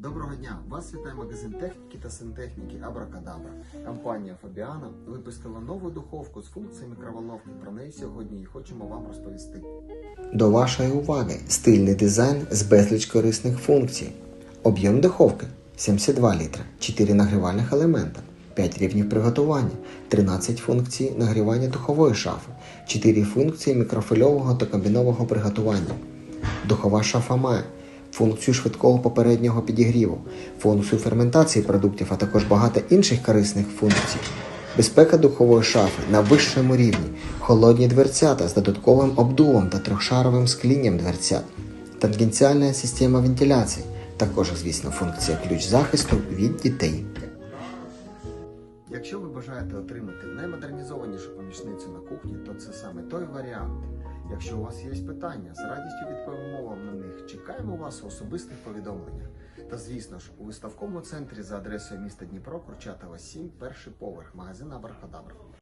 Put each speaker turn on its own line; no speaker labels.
Доброго дня! Вас вітає магазин техніки та сантехніки Абракадабра. Компанія Фабіана випустила нову духовку з функцією мікроволновки. Про неї сьогодні і хочемо вам розповісти. До вашої уваги стильний дизайн з безліч корисних функцій. Об'єм духовки 72 літра, 4 нагрівальних елемента, 5 рівнів приготування, 13 функцій нагрівання духової шафи, 4 функції мікрофильового та комбінового приготування. Духова шафа має функцію швидкого попереднього підігріву, функцію ферментації продуктів, а також багато інших корисних функцій. Безпека духової шафи на вищому рівні, холодні дверцята з додатковим обдувом та трьохшаровим склінням дверцят, тангенціальна система вентиляції, також, звісно, функція ключ захисту від дітей. Якщо ви бажаєте отримати наймодернізованішу помічницю на кухні, то це саме той варіант. Якщо у вас є питання, з радістю відповімо вам на них. Чекаємо вас у особистих повідомленнях. Та звісно ж, у виставковому центрі за адресою міста Дніпро, Курчатова 7, перший поверх, магазин Абрахадабра.